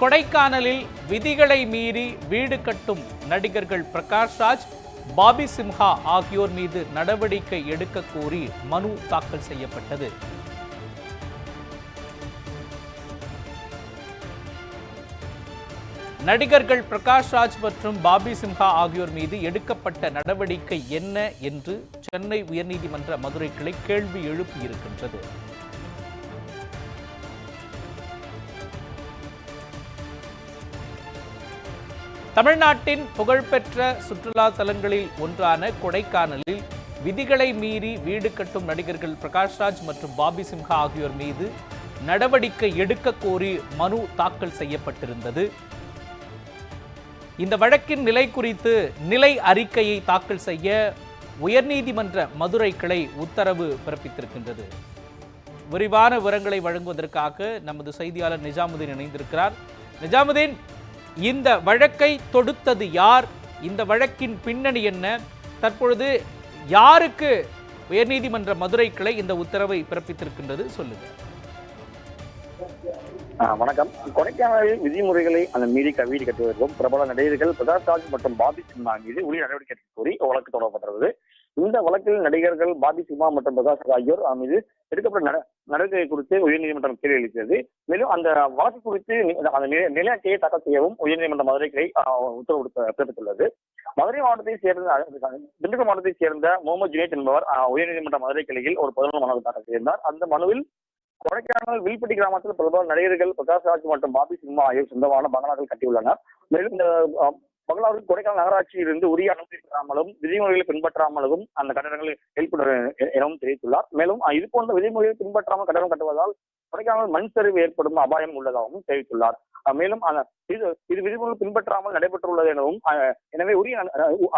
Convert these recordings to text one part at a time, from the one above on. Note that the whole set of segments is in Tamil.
கொடைக்கானலில் விதிகளை மீறி வீடு கட்டும் நடிகர்கள் பிரகாஷ் ராஜ் பாபி சிம்ஹா ஆகியோர் மீது நடவடிக்கை எடுக்க கோரி மனு தாக்கல் செய்யப்பட்டது. நடிகர்கள் பிரகாஷ் ராஜ் மற்றும் பாபி சிம்ஹா ஆகியோர் மீது எடுக்கப்பட்ட நடவடிக்கை என்ன என்று சென்னை உயர்நீதிமன்ற மதுரை கிளை கேள்வி எழுப்பியிருக்கின்றது. தமிழ்நாட்டின் புகழ்பெற்ற சுற்றுலா தலங்களில் ஒன்றான கொடைக்கானலில் விதிகளை மீறி வீடு கட்டும் நடிகர்கள் பிரகாஷ்ராஜ் மற்றும் பாபி சிம்ஹா ஆகியோர் மீது நடவடிக்கை எடுக்க கோரி மனு தாக்கல் செய்யப்பட்டிருந்தது. இந்த வழக்கின் நிலை குறித்து நிலை அறிக்கையை தாக்கல் செய்ய உயர்நீதிமன்ற மதுரை கிளை உத்தரவு பிறப்பித்திருக்கின்றது. விரிவான விவரங்களை வழங்குவதற்காக நமது செய்தியாளர் நிஜாமுதீன் இணைந்திருக்கிறார். நிஜாமுதீன் இந்த வழக்கை தொடுத்தது யார்? இந்த வழக்கின் பின்னணி என்ன? தற்பொழுது யாருக்கு உயர்நீதிமன்ற மதுரை கிளை இந்த உத்தரவை பிறப்பித்திருக்கின்றது? சொல்லுங்கள். வணக்கம். கொடைக்கானலில் விதிமுறைகளை அந்த மீறி க- கட்டுவதற்கும் பிரபல நடிகர்கள் பிரகாஷ் ராஜ் மற்றும் பாபி சிம்மா மீது உரிய நடவடிக்கை கோரி வழக்கு தொடரப்பட்டுள்ளது. இந்த வழக்கில் நடிகர்கள் பாபி சிம்மா மற்றும் பிரகாஷ் ஆகியோர் மீது எடுக்கப்பட்ட நட- நடவடிக்கை குறித்து உயர்நீதிமன்றம் கேள்வி அளித்தது மேலும் அந்த வழக்கு குறித்து அந்த நிலையாட்சியை தாக்கல் செய்யவும் உயர்நீதிமன்ற மதுரை கிளை உத்தரவு பிறப்பித்துள்ளது. மதுரை மாவட்டத்தை சேர்ந்த திண்டுக்கல் மாவட்டத்தை சேர்ந்த முகமது ஜுனேத் என்பவர் உயர்நீதிமன்ற மதுரை கிளையில் ஒரு பதினொன்று மனு தாக்கல் செய்திருந்தார். அந்த மனுவில் கொடைக்கானல் வில்பட்டி கிராமத்தில் பிரபல நடிகர்கள் பிரகாஷ் ராஜ் மற்றும் பாபி சிம்மா ஆகியோர் சொந்தமான பங்களாக்கள் கட்டியுள்ளனர். மேலும் இந்த பங்களாவுக்கு பங்களாவில் கொடைக்கானல் நகராட்சியிலிருந்து உரிய அனுமதி பெறாமலும் விதிமுறைகளை பின்பற்றாமலும் அந்த கட்டடங்களை எழுப்பினர் எனவும் தெரிவித்துள்ளார். மேலும் இது போன்ற விதிமுறைகளை பின்பற்றாமல் கட்டடம் கட்டுவதால் கொடைக்கானல் மண் சரிவு ஏற்படும் அபாயம் உள்ளதாகவும் தெரிவித்துள்ளார். மேலும் இது இது விதிமுறைகள் பின்பற்றாமல் நடைபெற்றுள்ளது எனவும் அஹ், எனவே உரிய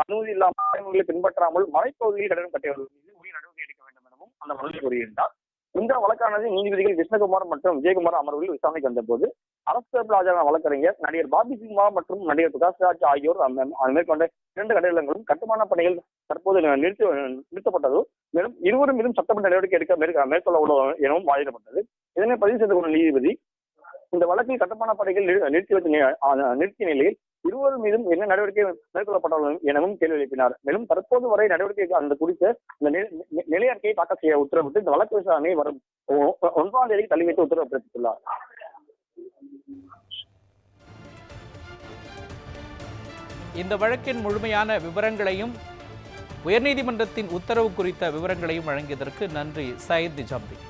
அனுமதி இல்லாமல் விதிமுறைகளை பின்பற்றாமல் மலைப்பகுதியில் கட்டடம் கட்டியவர்கள் மீது உரிய நடவடிக்கை எடுக்க வேண்டும் எனவும் அந்த மனுவில் கூறியிருந்தார். இந்த வழக்கானது நீதிபதிகள் கிருஷ்ணகுமார் மற்றும் விஜயகுமார் அமர்வில் விசாரணைக்கு வந்தபோது அரசு தரப்பில் ஆஜரான வழக்கறிஞர் நடிகர் பாபி சிங்மா மற்றும் நடிகர் பிரகாஷ் ராஜ் ஆகியோர் மேற்கொண்ட இரண்டு கட்டிடங்களும் கட்டுமான பணிகள் தற்போது நிறுத்தி நிறுத்தப்பட்டது. மேலும் இருவரும் மீதும் சட்டமன்ற நடவடிக்கை எடுக்க மேற்க- மேற்கொள்ள உள்ளது எனவும் வாதிடப்பட்டது. இதனை பதிவு செய்து கொண்ட நீதிபதி இந்த வழக்கில் கட்டுமான பணிகள் நிறுத்தி வைத்த நிறுத்திய நிலையில் இருவர் மீதும் என்ன நடவடிக்கை மேற்கொள்ளப்பட்டுள்ளது எனவும் கேள்வி எழுப்பினார். மேலும் தற்போது வரை நடவடிக்கை அந்த குறித்த இந்த நி- நி- நிலையறிக்கையை தாக்கல் செய்ய உத்தரவிட்டு இந்த வழக்கு விசாரணை வரும் ஒன்றாம் தேதி தள்ளி வைத்து உத்தரவு பிறப்பித்துள்ளார். இந்த வழக்கின் முழுமையான விவரங்களையும் உயர்நீதிமன்றத்தின் உத்தரவு குறித்த விவரங்களையும் வழங்கியதற்கு நன்றி. சயத் நிஜாமுதீன்.